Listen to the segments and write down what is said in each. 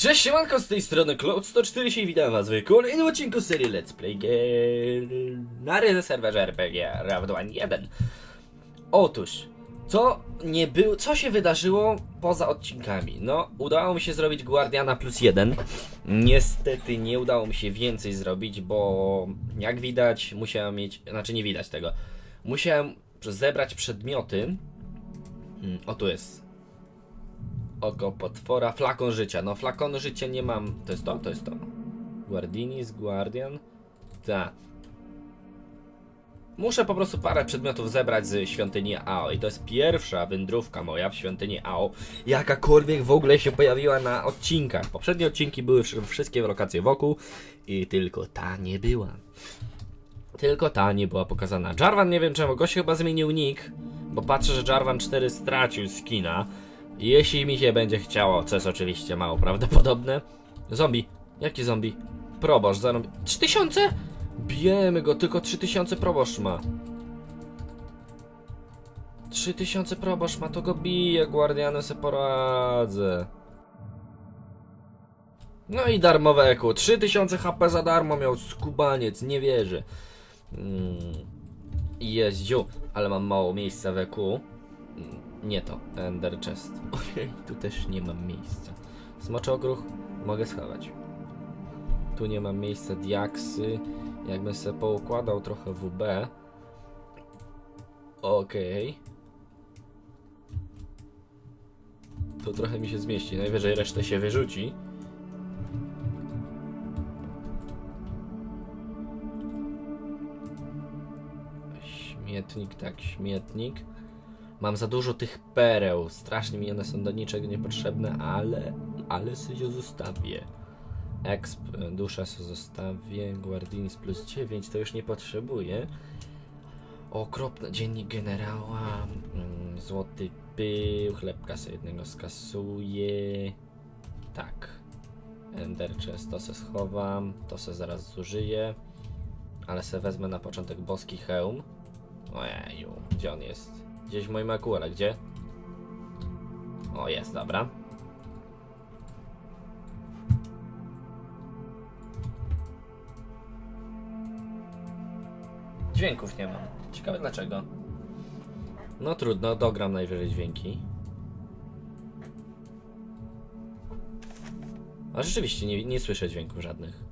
Cześć, siemanko, z tej strony Cloud140 i witam was w kolejnym odcinku serii Let's Play Gear na serwerze RPG Ravdown 1. Otóż, co nie było, co się wydarzyło poza odcinkami? No, udało mi się zrobić Guardiana plus jeden. Niestety nie udało mi się więcej zrobić, bo jak widać musiałem mieć, znaczy nie widać tego, musiałem zebrać przedmioty. Mm, O, tu jest Oko potwora, flakon życia. No flakon życia nie mam. To jest to? To jest to. Guardinis, Guardian. Ta. Muszę po prostu parę przedmiotów zebrać z świątyni Ao. I to jest pierwsza wędrówka moja w świątyni Ao, jakakolwiek w ogóle się pojawiła na odcinkach. Poprzednie odcinki były wsz- wszystkie lokacje wokół i tylko ta nie była. Tylko ta nie była pokazana. Jarvan nie wiem czemu, gość chyba zmienił nick, bo patrzę, że Jarvan 4 stracił skina. Jeśli mi się będzie chciało, co jest oczywiście mało prawdopodobne. Zombie. Jaki zombie? Proboszcz, zarobi... 3000? Bijemy go, tylko 3000 proboszcz ma. 3000 proboszcz ma, to go bije, guardianem se poradzę. No i darmowe eku. 3000 HP za darmo miał skubaniec, nie wierzę. Mm. Jeździu, ale mam mało miejsca w eku. Nie to, Ender Chest. Ojej, tu też nie mam miejsca. Smoczogruch mogę schować. Tu nie mam miejsca, diaksy. Jakbym sobie poukładał trochę WB. Okej. To trochę mi się zmieści. Najwyżej resztę się wyrzuci. Śmietnik, tak, śmietnik. Mam za dużo tych pereł. Strasznie mi one są do niczego niepotrzebne, ale. Ale sobie zostawię. Exp, dusza sobie zostawię. Guardinis plus 9 to już nie potrzebuję. Okropny dziennik generała. mm, Złoty pył. Chlebka sobie jednego skasuję. Tak. Ender chest to se schowam. To se zaraz zużyję. Ale se wezmę na początek boski hełm. Ojeju, gdzie on jest? Gdzieś w moim ale gdzie? O, jest, dobra. Dźwięków nie mam. Ciekawe dlaczego. No trudno, dogram najwyżej dźwięki. A rzeczywiście nie, nie słyszę dźwięków żadnych.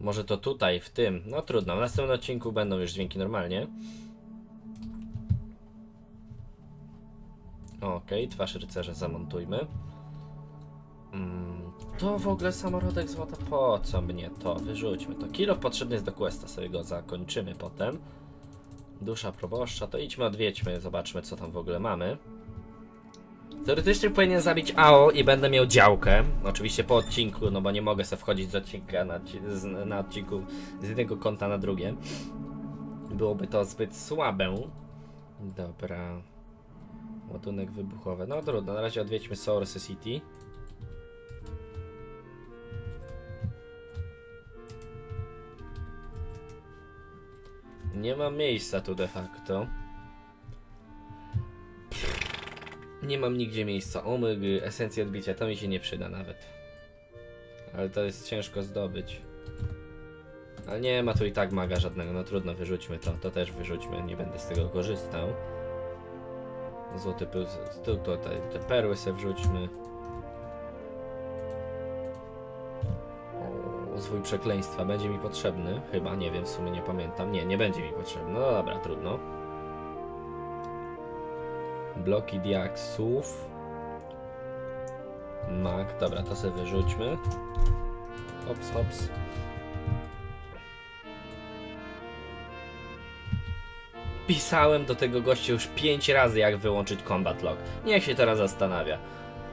Może to tutaj, w tym. No trudno, w następnym odcinku będą już dźwięki normalnie. Okej, twarz rycerza zamontujmy. Mm, to w ogóle samorodek złota, po co mnie to? Wyrzućmy to. Kilo potrzebny jest do questa, sobie go zakończymy potem. Dusza proboszcza, to idźmy odwiedźmy, zobaczmy co tam w ogóle mamy. Teoretycznie powinien zabić AO i będę miał działkę. Oczywiście po odcinku, no bo nie mogę sobie wchodzić z odcinka na, z, na odcinku z jednego konta na drugie. Byłoby to zbyt słabe. Dobra. Ładunek wybuchowy. No trudno, na razie odwiedźmy Source City. Nie ma miejsca tu de facto. Nie mam nigdzie miejsca. Omyg, esencja odbicia, to mi się nie przyda nawet. Ale to jest ciężko zdobyć. Ale nie ma tu i tak maga żadnego, no trudno, wyrzućmy to. To też wyrzućmy, nie będę z tego korzystał. Złoty pył, z- tu tutaj te perły se wrzućmy. Zwój przekleństwa będzie mi potrzebny. Chyba, nie wiem, w sumie nie pamiętam. Nie, nie będzie mi potrzebny. No dobra, trudno. Bloki diaksów. Mag, dobra, to sobie wyrzućmy. Hops, hops. Pisałem do tego gościa już 5 razy, jak wyłączyć combat log. Niech się teraz zastanawia.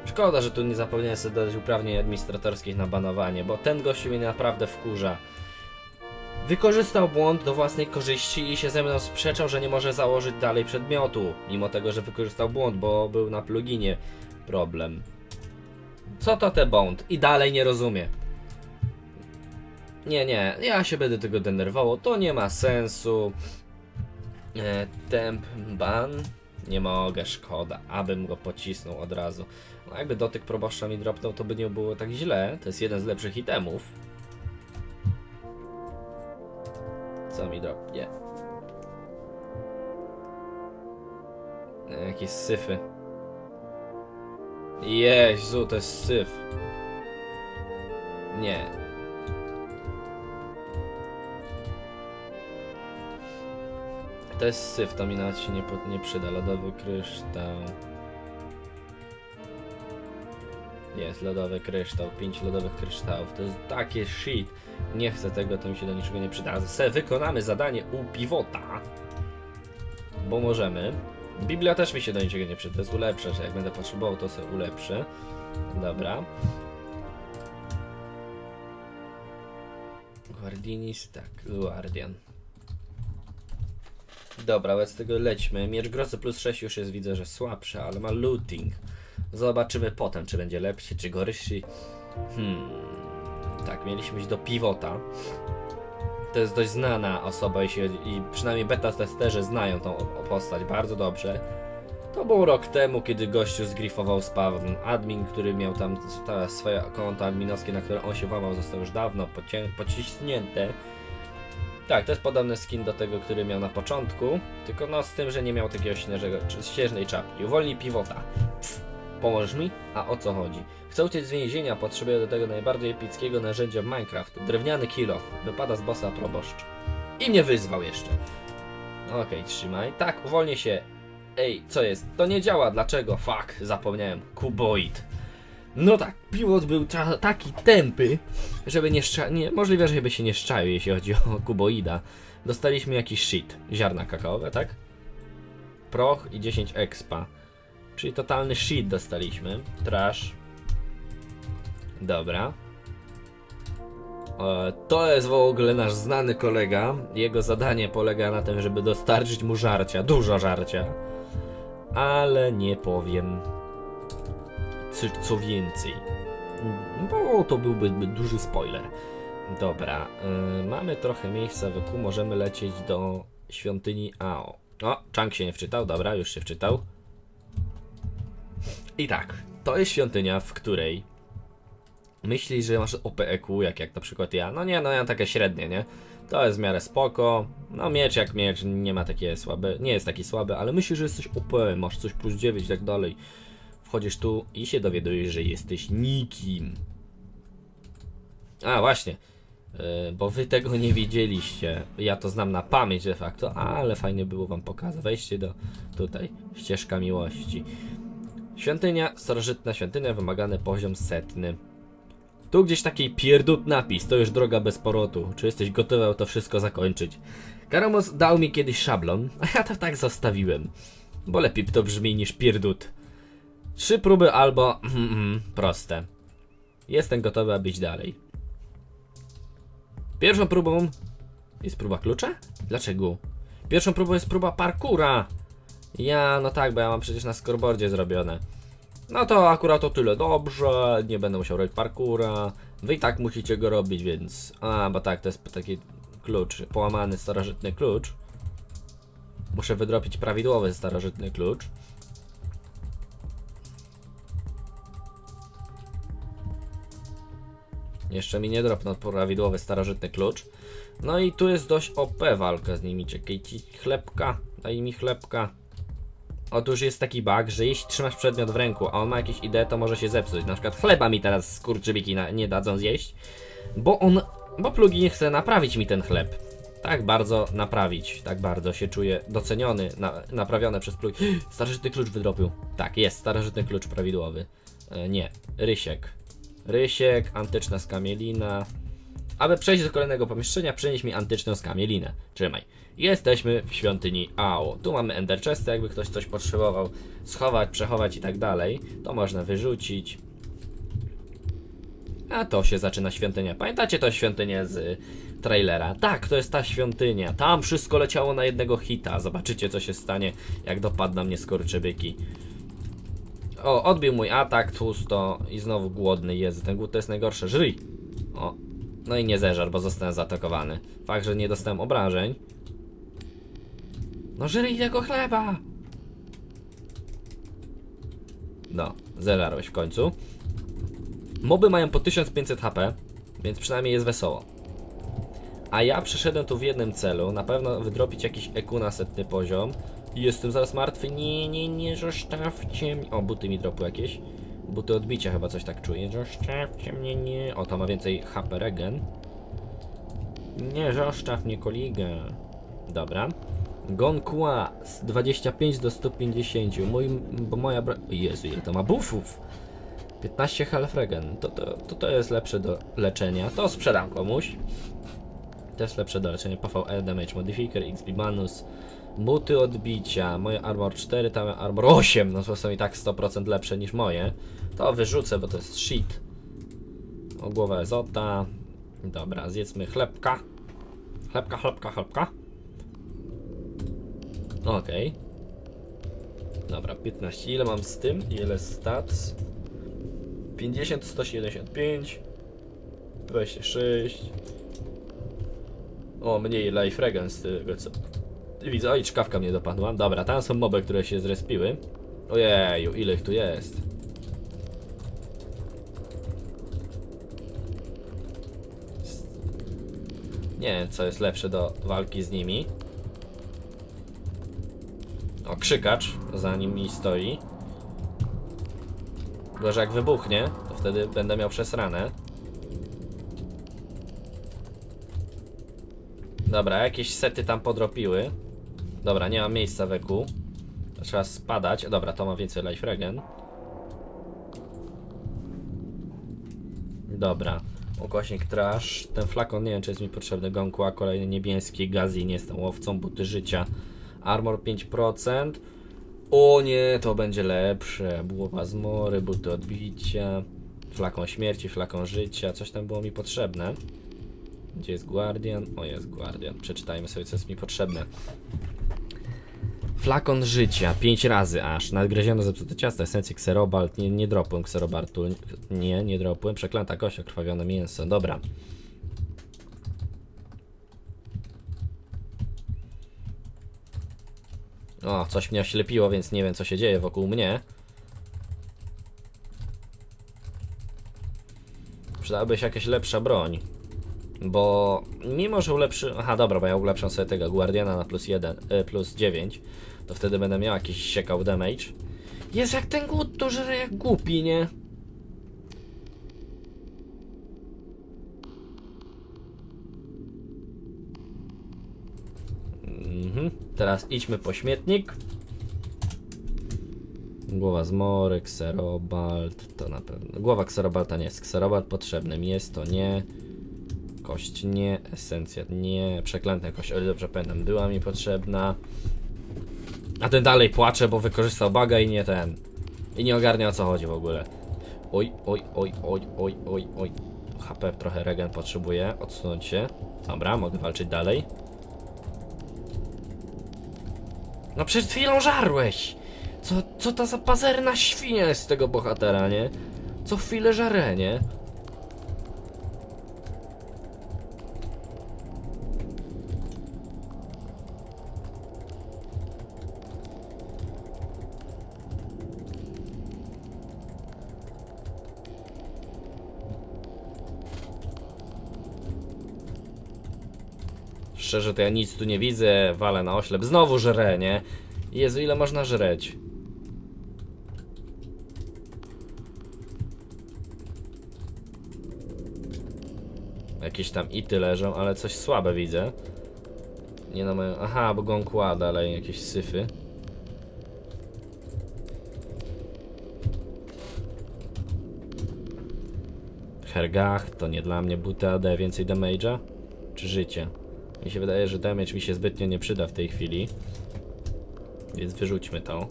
Szkoda, że tu nie zapomniałem sobie dodać uprawnień administratorskich na banowanie, bo ten gościu mnie naprawdę wkurza. Wykorzystał błąd do własnej korzyści i się ze mną sprzeczał, że nie może założyć dalej przedmiotu, mimo tego, że wykorzystał błąd, bo był na pluginie problem. Co to te błąd? I dalej nie rozumie. Nie, nie, ja się będę tego denerwował, to nie ma sensu. E, temp ban. Nie mogę, szkoda, abym go pocisnął od razu. No jakby dotyk proboszcza mi dropnął, to by nie było tak źle. To jest jeden z lepszych itemów. Co mi dropnie? E, Jakieś syfy. Jezu, to jest syf. Nie. To jest syf, to mi się nie, pod- nie przyda. Lodowy kryształ. Jest lodowy kryształ, 5 lodowych kryształów. To jest takie shit. Nie chcę tego, to mi się do niczego nie przyda. Se wykonamy zadanie u pivota. Bo możemy. Biblia też mi się do niczego nie przyda. To jest ulepszę, że jak będę potrzebował, to sobie ulepszę. Dobra. Guardinis, tak, Guardian. Dobra, wobec tego lećmy. Miecz grozy plus 6 już jest, widzę, że słabszy, ale ma looting. Zobaczymy potem, czy będzie lepszy, czy gorszy. Hmm. Tak, mieliśmy iść do pivota. To jest dość znana osoba, jeśli chodzi, i przynajmniej beta testerzy znają tą postać bardzo dobrze. To był rok temu, kiedy gościu zgrifował spawn. Admin, który miał tam ta, swoje konto adminowskie, na które on się włamał, został już dawno pocisnięte. Tak, to jest podobny skin do tego, który miał na początku, tylko no z tym, że nie miał takiego śnieżego, czy śnieżnej czapki. Uwolnij pivota. Psst, pomożesz mi? A o co chodzi? Chcę uciec z więzienia, potrzebuję do tego najbardziej epickiego narzędzia w Minecraft. Drewniany kill off. Wypada z bossa proboszcz. I mnie wyzwał jeszcze. Okej, trzymaj. Tak, uwolnię się. Ej, co jest? To nie działa, dlaczego? Fuck, zapomniałem. Kuboid. No tak, pilot był taki tępy, żeby nie nie Możliwe, żeby się nie szczaił, jeśli chodzi o kuboida. Dostaliśmy jakiś shit. Ziarna kakaowe, tak? Proch i 10 expa. Czyli totalny shit dostaliśmy. Trash. Dobra. E, To jest w ogóle nasz znany kolega. Jego zadanie polega na tym, żeby dostarczyć mu żarcia. Dużo żarcia. Ale nie powiem co, więcej. Bo to byłby duży spoiler. Dobra, y, mamy trochę miejsca wokół, możemy lecieć do świątyni Ao. O, Chang się nie wczytał, dobra, już się wczytał. I tak, to jest świątynia, w której myślisz, że masz OPEQ, jak, jak na przykład ja. No nie, no ja takie średnie, nie? To jest w miarę spoko. No miecz jak miecz, nie ma takie słabe, nie jest taki słaby, ale myślisz, że jesteś OP, masz coś plus 9 i tak dalej. Wchodzisz tu i się dowiadujesz, że jesteś nikim. A, właśnie. Yy, bo wy tego nie wiedzieliście. Ja to znam na pamięć de facto, ale fajnie było wam pokazać. Wejście do tutaj. Ścieżka miłości. Świątynia, starożytna świątynia, wymagany poziom setny. Tu gdzieś taki pierdut napis, to już droga bez powrotu. Czy jesteś gotowy to wszystko zakończyć? Karamos dał mi kiedyś szablon, a ja to tak zostawiłem. Bo lepiej to brzmi niż pierdut. Trzy próby albo proste. Jestem gotowy, aby iść dalej. Pierwszą próbą jest próba klucza? Dlaczego? Pierwszą próbą jest próba parkura. Ja, no tak, bo ja mam przecież na scoreboardzie zrobione. No to akurat o tyle dobrze, nie będę musiał robić parkura. Wy i tak musicie go robić, więc... A, bo tak, to jest taki klucz, połamany starożytny klucz. Muszę wydropić prawidłowy starożytny klucz. Jeszcze mi nie dropnął prawidłowy starożytny klucz. No i tu jest dość OP walka z nimi. Czekaj ci chlebka, daj mi chlebka. Otóż jest taki bug, że jeśli trzymasz przedmiot w ręku, a on ma jakieś idee, to może się zepsuć. Na przykład chleba mi teraz skurczybiki nie dadzą zjeść, bo on, bo plugin chce naprawić mi ten chleb. Tak bardzo naprawić, tak bardzo się czuję doceniony, na, naprawione przez plugin. Starożytny klucz wydropił. Tak, jest starożytny klucz prawidłowy. E, nie, Rysiek. Rysiek, antyczna skamielina. Aby przejść do kolejnego pomieszczenia, przynieś mi antyczną skamielinę. Trzymaj. Jesteśmy w świątyni Ao. Tu mamy Ender Chesty, jakby ktoś coś potrzebował schować, przechować i tak dalej. To można wyrzucić. A to się zaczyna świątynia. Pamiętacie to świątynię z y, trailera? Tak, to jest ta świątynia. Tam wszystko leciało na jednego hita. Zobaczycie co się stanie, jak dopadną mnie skorczybyki. O, odbił mój atak, tłusto i znowu głodny jest. Ten głód to jest najgorsze. Żryj! O, no i nie zeżar, bo zostałem zaatakowany. Fakt, że nie dostałem obrażeń. No żryj tego chleba! No, zeżarłeś w końcu. Moby mają po 1500 HP, więc przynajmniej jest wesoło. A ja przyszedłem tu w jednym celu, na pewno wydropić jakiś EQ na setny poziom. Jestem zaraz martwy, nie, nie, nie, zostawcie mnie. O, buty mi dropły jakieś. Buty odbicia chyba coś tak czuję. Zostawcie mnie, nie. O, to ma więcej HP regen. Nie, zostaw mnie, koligę. Dobra. Gonkła z 25 do 150. Mój, bo moja bra... Jezu, ile to ma buffów. 15 health regen. To, to, to, to jest lepsze do leczenia. To sprzedam komuś. To jest lepsze do leczenia. PvE, Damage Modifier, XP Manus, buty odbicia, moje Armor 4, tam Armor 8, no to są i tak 100% lepsze niż moje. To wyrzucę, bo to jest shit. O głowę Ezota. Dobra, zjedzmy chlebka. Chlebka, chlebka, chlebka. Okej. Dobra, 15. Ile mam z tym? Ile stats? 50, 175, 26. O, mniej life regen z tego co. Widzę, oj, czkawka mnie dopadła. Dobra, tam są moby, które się zrespiły. Ojeju, ile ich tu jest? Nie wiem, co jest lepsze do walki z nimi. O, krzykacz za nimi stoi. Że jak wybuchnie, to wtedy będę miał przesrane. Dobra, jakieś sety tam podropiły. Dobra, nie ma miejsca w EQ. Trzeba spadać. Dobra, to ma więcej life regen. Dobra. Ukośnik trash. Ten flakon nie wiem czy jest mi potrzebny. Gąkła, kolejny niebieski. Gazi nie jestem łowcą. Buty życia. Armor 5%. O nie, to będzie lepsze. Bułowa zmory, buty odbicia. Flakon śmierci, flakon życia. Coś tam było mi potrzebne. Gdzie jest Guardian? O, jest Guardian. Przeczytajmy sobie, co jest mi potrzebne. Flakon życia, 5 razy aż. Nadgryziono zepsute ciasto, esencję kserobalt. Nie, nie dropłem kserobaltu. Nie, nie dropłem. Przeklęta kość, okrwawione mięso. Dobra. O, coś mnie oślepiło, więc nie wiem, co się dzieje wokół mnie. Przydałaby się jakaś lepsza broń. Bo mimo, że ulepszy... Aha, dobra, bo ja ulepszam sobie tego Guardiana na plus 1, y, plus 9, to wtedy będę miał jakiś siekał damage. Jest jak ten głód, to żre jak głupi, nie? Mhm. Teraz idźmy po śmietnik. Głowa zmory, kserobalt, to na pewno. Głowa kserobalta nie jest. Kserobalt potrzebny mi jest, to nie. Kość nie, esencja nie, przeklętna kość, o ile dobrze pamiętam, była mi potrzebna. A ten dalej płacze, bo wykorzystał baga i nie ten. I nie ogarnia o co chodzi w ogóle. Oj, oj, oj, oj, oj, oj, oj. HP trochę regen potrzebuje, odsunąć się. Dobra, mogę walczyć dalej. No przed chwilą żarłeś! Co, co ta za pazerna świnia jest z tego bohatera, nie? Co chwilę żarę, nie? Szczerze to ja nic tu nie widzę, walę na oślep. Znowu żre, nie? Jezu, ile można żreć? Jakieś tam ity leżą, ale coś słabe widzę. Nie na moją... Aha, bo gąkła dalej, jakieś syfy. Hergach, to nie dla mnie buty AD, więcej damage'a? Czy życie? Mi się wydaje, że damage mi się zbytnio nie przyda w tej chwili. Więc wyrzućmy to.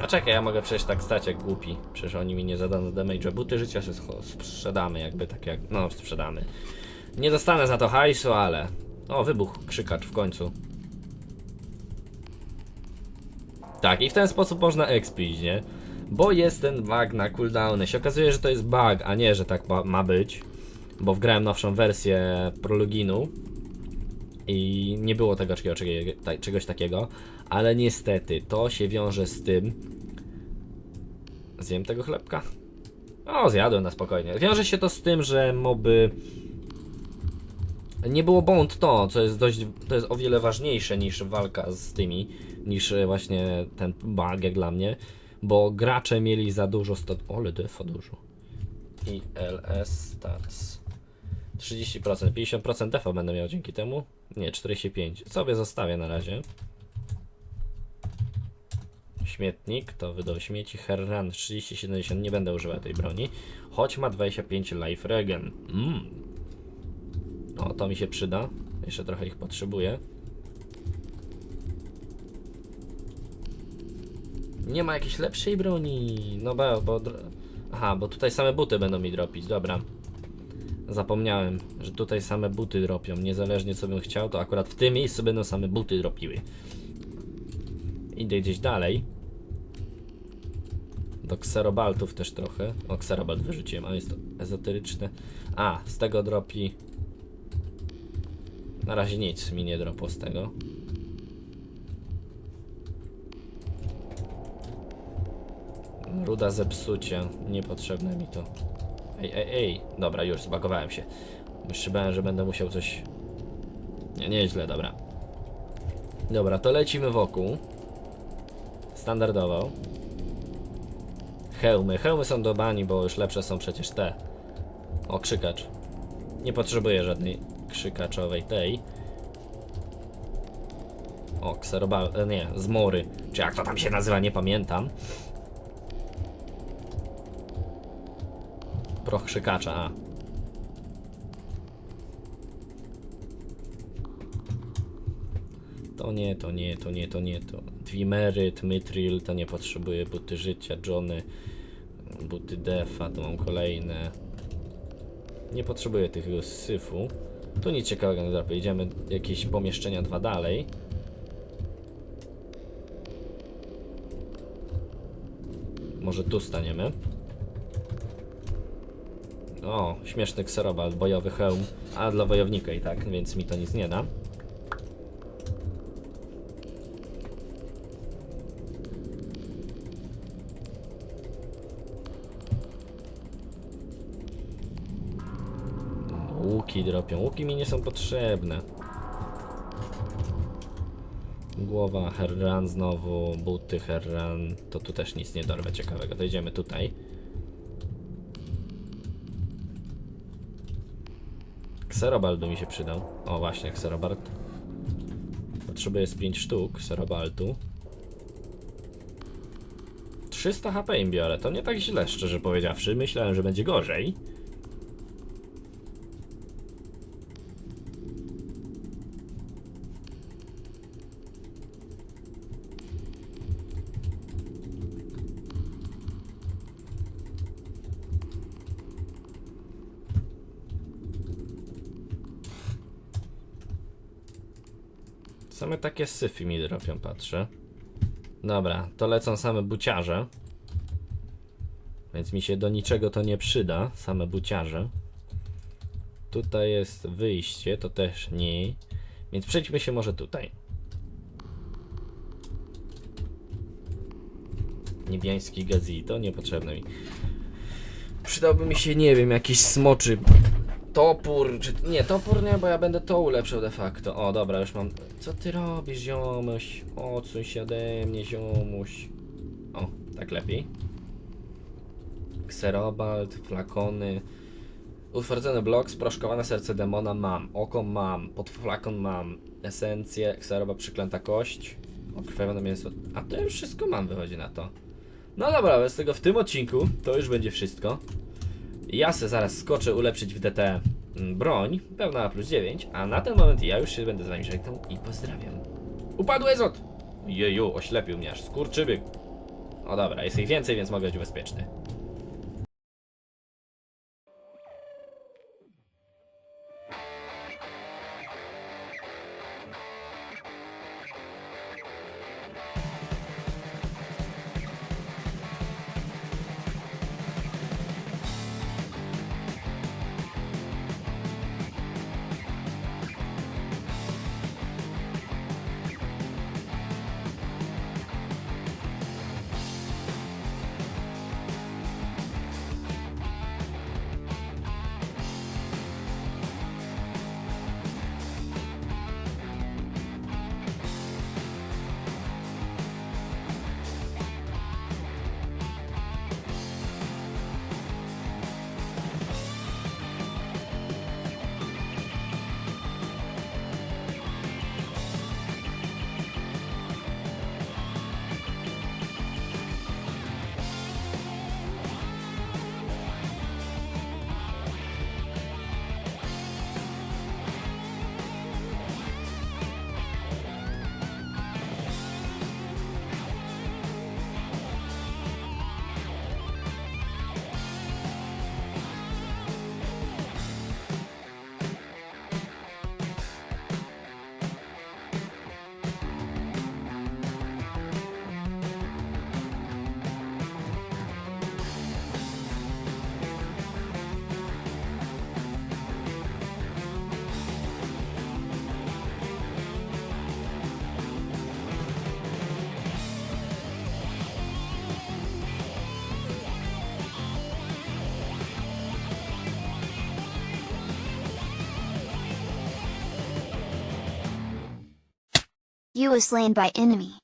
A czekaj, ja mogę przecież tak stać jak głupi. Przecież oni mi nie zadadzą damage'a. Buty życia się sprzedamy, jakby tak jak... No, sprzedamy. Nie dostanę za to hajsu, ale... O, wybuch, krzykacz w końcu. Tak, i w ten sposób można expić, nie? Bo jest ten bug na cooldowny. Się okazuje, że to jest bug, a nie, że tak ma- być. Bo wgrałem nowszą wersję prologinu i nie było tego czegoś takiego, ale niestety to się wiąże z tym. Zjem tego chlebka? O, zjadłem na spokojnie. Wiąże się to z tym, że moby. Nie było bond to, co jest dość. To jest o wiele ważniejsze niż walka z tymi, niż e, właśnie ten bug jak dla mnie, bo gracze mieli za dużo stat. Ole, defa dużo. I LS stats. 30%, 50% defa będę miał dzięki temu. Nie, 45. Sobie zostawię na razie. Śmietnik, to wydał śmieci. Herran 3070, nie będę używał tej broni. Choć ma 25 life regen. Mm. O, to mi się przyda. Jeszcze trochę ich potrzebuję. Nie ma jakiejś lepszej broni. No bo, bo... Aha, bo tutaj same buty będą mi dropić, dobra. Zapomniałem, że tutaj same buty dropią. Niezależnie co bym chciał, to akurat w tym miejscu będą same buty dropiły. Idę gdzieś dalej. Do kserobaltów też trochę. O, kserobalt wyrzuciłem, a jest to ezoteryczne. A, z tego dropi. Na razie nic mi nie dropło z tego. Ruda zepsucia. Niepotrzebne mi to. Ej, ej, ej. Dobra, już zbagowałem się. Bałem, że będę musiał coś... Nie, nieźle, dobra. Dobra, to lecimy wokół. Standardowo. Hełmy. Hełmy są do bani, bo już lepsze są przecież te. O, krzykacz. Nie potrzebuję żadnej krzykaczowej tej. O, kseroba... e, Nie, zmory. Czy jak to tam się nazywa, nie pamiętam. Proch krzykacza, a. To nie, to nie, to nie, to nie, to. Dwimeryt, Mytril, to nie potrzebuję. Buty życia, Johnny, buty defa, to mam kolejne. Nie potrzebuję tych syfu. Tu nic ciekawego nie drapie. Idziemy jakieś pomieszczenia dwa dalej. Może tu staniemy. O, śmieszny kserobal, bojowy hełm, a dla wojownika i tak, więc mi to nic nie da. Łuki dropią. Łuki mi nie są potrzebne. Głowa Herran znowu, buty Herran. To tu też nic nie dorwę ciekawego. To idziemy tutaj. Kserobalt by mi się przydał. O właśnie, kserobalt. Potrzebuję z 5 sztuk kserobaltu. 300 HP im biorę, to nie tak źle, szczerze powiedziawszy. Myślałem, że będzie gorzej. Same takie syfy mi dropią, patrzę. Dobra, to lecą same buciarze. Więc mi się do niczego to nie przyda, same buciarze. Tutaj jest wyjście, to też nie. Więc przejdźmy się może tutaj. Niebiański gazito, niepotrzebne mi. Przydałby mi się, nie wiem, jakiś smoczy Topór, czy... Nie, topór nie, bo ja będę to ulepszył de facto. O, dobra, już mam... Co ty robisz, ziomuś? Odsuń się ode mnie, ziomuś. O, tak lepiej. Kserobalt, flakony. Utwardzony blok, sproszkowane serce demona mam. Oko mam, pod flakon mam. Esencję, kseroba przyklęta kość. Okrwawione mięso. A to już wszystko mam, wychodzi na to. No dobra, bez tego w tym odcinku to już będzie wszystko. Ja se zaraz skoczę ulepszyć w DT mm, broń, pełna plus 9, a na ten moment ja już się będę z wami żegnał i pozdrawiam. Upadł Ezot! Jeju, oślepił mnie aż skurczybyk. O dobra, jest ich więcej, więc mogę być bezpieczny. You was slain by enemy.